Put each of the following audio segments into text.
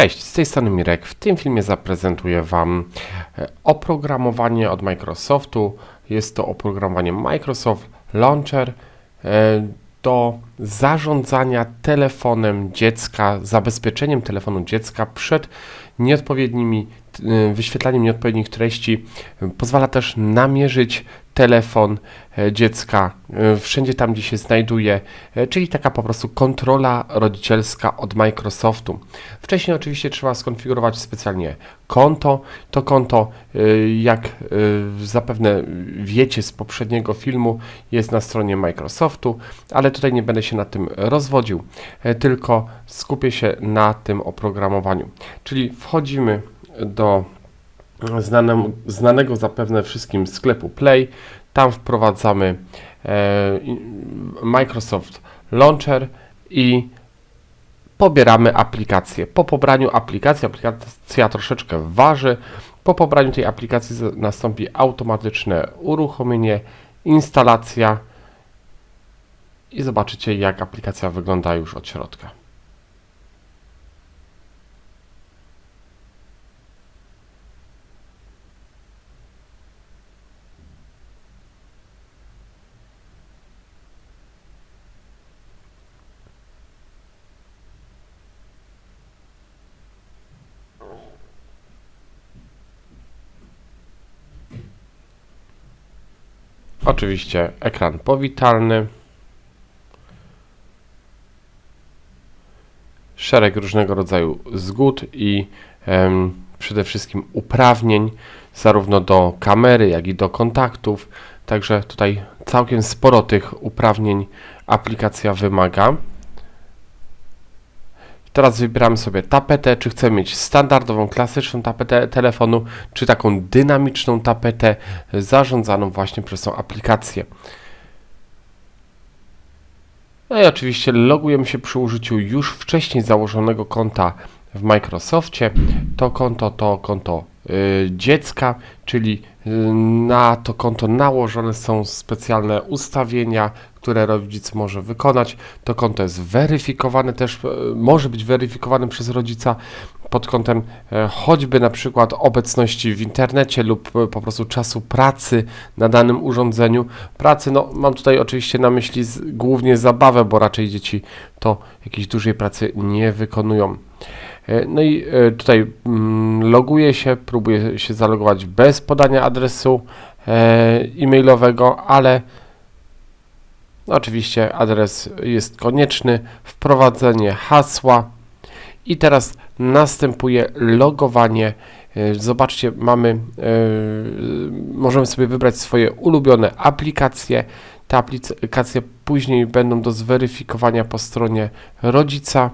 Cześć, z tej strony Mirek. W tym filmie zaprezentuję Wam e, oprogramowanie od Microsoftu. Jest to oprogramowanie Microsoft Launcher e, do zarządzania telefonem dziecka, zabezpieczeniem telefonu dziecka przed nieodpowiednimi e, wyświetlaniem nieodpowiednich treści. Pozwala też namierzyć telefon e, dziecka e, wszędzie tam, gdzie się znajduje, e, czyli taka po prostu kontrola rodzicielska od Microsoftu. Wcześniej oczywiście trzeba skonfigurować specjalnie konto. To konto, jak zapewne wiecie z poprzedniego filmu, jest na stronie Microsoftu, ale tutaj nie będę się na tym rozwodził, tylko skupię się na tym oprogramowaniu. Czyli wchodzimy do znanego zapewne wszystkim sklepu Play. Tam wprowadzamy e, Microsoft Launcher i pobieramy aplikację. Po pobraniu aplikacji, aplikacja troszeczkę waży, po pobraniu tej aplikacji nastąpi automatyczne uruchomienie, instalacja i zobaczycie jak aplikacja wygląda już od środka. Oczywiście ekran powitalny. Szereg różnego rodzaju zgód i em, przede wszystkim uprawnień, zarówno do kamery, jak i do kontaktów. Także tutaj całkiem sporo tych uprawnień aplikacja wymaga. Teraz wybieramy sobie tapetę, czy chcemy mieć standardową, klasyczną tapetę telefonu, czy taką dynamiczną tapetę zarządzaną właśnie przez tą aplikację. No i oczywiście logujemy się przy użyciu już wcześniej założonego konta w Microsoftie. To konto to konto dziecka, czyli y, na to konto nałożone są specjalne ustawienia, które rodzic może wykonać. To konto jest weryfikowane też, e, może być weryfikowane przez rodzica pod kątem choćby na przykład obecności w internecie lub po prostu czasu pracy na danym urządzeniu. Pracy, no mam tutaj oczywiście na myśli głównie zabawę, bo raczej dzieci to jakiejś dużej pracy nie wykonują. No i tutaj mm, loguję się, próbuję się zalogować bez podania adresu e-mailowego, ale no, oczywiście adres jest konieczny, wprowadzenie hasła i teraz następuje logowanie. E, zobaczcie, mamy, możemy sobie wybrać swoje ulubione aplikacje. Te aplikacje później będą do zweryfikowania po stronie rodzica.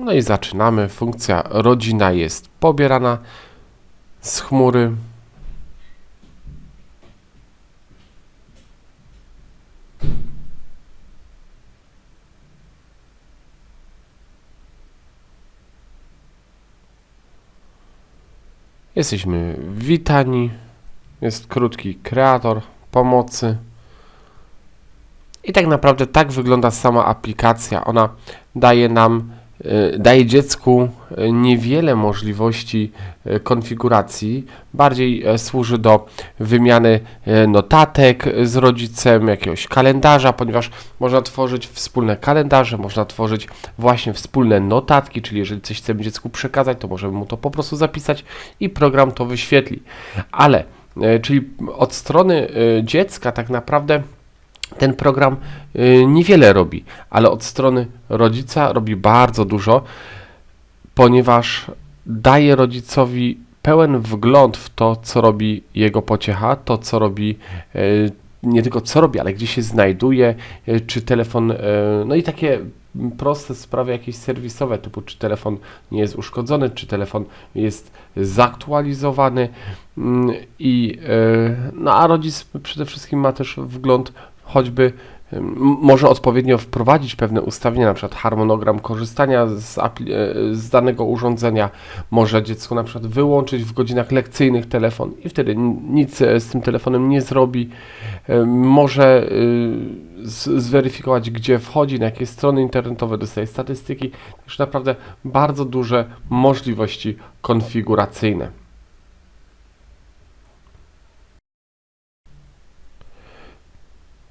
No i zaczynamy. Funkcja rodzina jest pobierana z chmury. Jesteśmy witani. Jest krótki kreator pomocy. I tak naprawdę tak wygląda sama aplikacja. Ona daje nam daje dziecku y, niewiele możliwości y, konfiguracji, bardziej służy do wymiany notatek z rodzicem, jakiegoś kalendarza, ponieważ można tworzyć wspólne kalendarze, można tworzyć właśnie wspólne notatki, czyli jeżeli coś chcemy dziecku przekazać, to możemy mu to po prostu zapisać i program to wyświetli. Ale, czyli od strony dziecka tak naprawdę ten program y, niewiele robi, ale od strony rodzica robi bardzo dużo, ponieważ daje rodzicowi pełen wgląd w to, co robi jego pociecha, to, co robi y, nie tylko co robi, ale gdzie się znajduje, y, czy telefon, no i takie proste sprawy jakieś serwisowe, typu czy telefon nie jest uszkodzony, czy telefon jest zaktualizowany mm, i no a rodzic przede wszystkim ma też wgląd choćby może odpowiednio wprowadzić pewne ustawienia, na przykład harmonogram korzystania z, e, z danego urządzenia, może dziecko na przykład wyłączyć w godzinach lekcyjnych telefon i wtedy nic e, z tym telefonem nie zrobi. Może y, zweryfikować, gdzie wchodzi, na jakie strony internetowe, dostaje statystyki. Także naprawdę bardzo duże możliwości konfiguracyjne.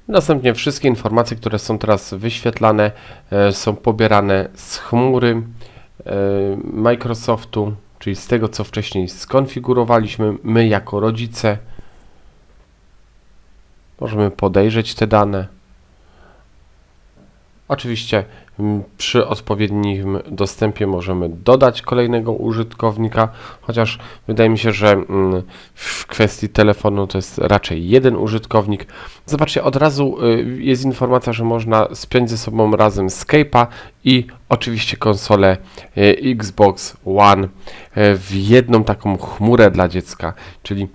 Następnie wszystkie informacje, które są teraz wyświetlane, e, są pobierane z chmury e, Microsoftu, czyli z tego, co wcześniej skonfigurowaliśmy my jako rodzice. Możemy podejrzeć te dane. Oczywiście przy odpowiednim dostępie możemy dodać kolejnego użytkownika, chociaż wydaje mi się, że mm, w kwestii telefonu to jest raczej jeden użytkownik. Zobaczcie, od razu y, jest informacja, że można spiąć ze sobą razem Skype'a i oczywiście konsolę y, Xbox One y, w jedną taką chmurę dla dziecka, czyli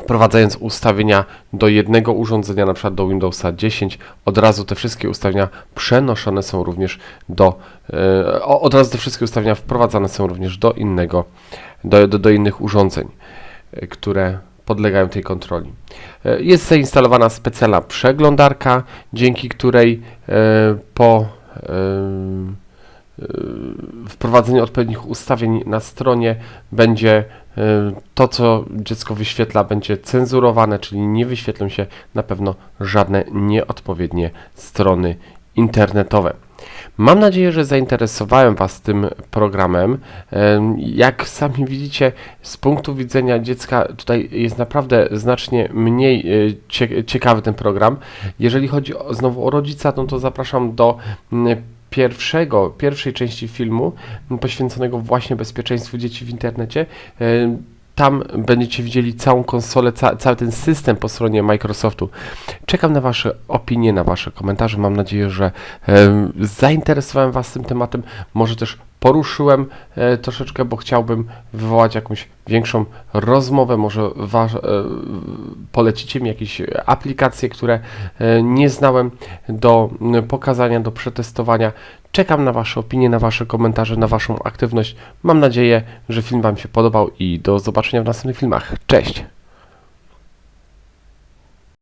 wprowadzając ustawienia do jednego urządzenia, na przykład do Windowsa 10, od razu te wszystkie ustawienia przenoszone są również do, e, od razu te wszystkie ustawienia wprowadzane są również do innego, do, do, do innych urządzeń, e, które podlegają tej kontroli. E, Jest zainstalowana specjalna przeglądarka, dzięki której po e, wprowadzeniu odpowiednich ustawień na stronie będzie e, to, co dziecko wyświetla, będzie cenzurowane, czyli nie wyświetlą się na pewno żadne nieodpowiednie strony internetowe. Mam nadzieję, że zainteresowałem Was tym programem. Em, Jak sami widzicie, z punktu widzenia dziecka tutaj jest naprawdę znacznie mniej e, cie- ciekawy ten program. Jeżeli chodzi o, znowu o rodzica, no to zapraszam do pierwszego, pierwszej części filmu poświęconego właśnie bezpieczeństwu dzieci w internecie. Em, Tam będziecie widzieli całą konsolę, ca cały ten system po stronie Microsoftu. Czekam na Wasze opinie, na Wasze komentarze. Mam nadzieję, że em, zainteresowałem Was tym tematem. Może też poruszyłem e, troszeczkę, bo chciałbym wywołać jakąś większą rozmowę. Może wasz, e, polecicie mi jakieś aplikacje, które e, nie znałem do pokazania, do przetestowania. Czekam na Wasze opinie, na Wasze komentarze, na Waszą aktywność. Mam nadzieję, że film Wam się podobał i do zobaczenia w następnych filmach. Cześć!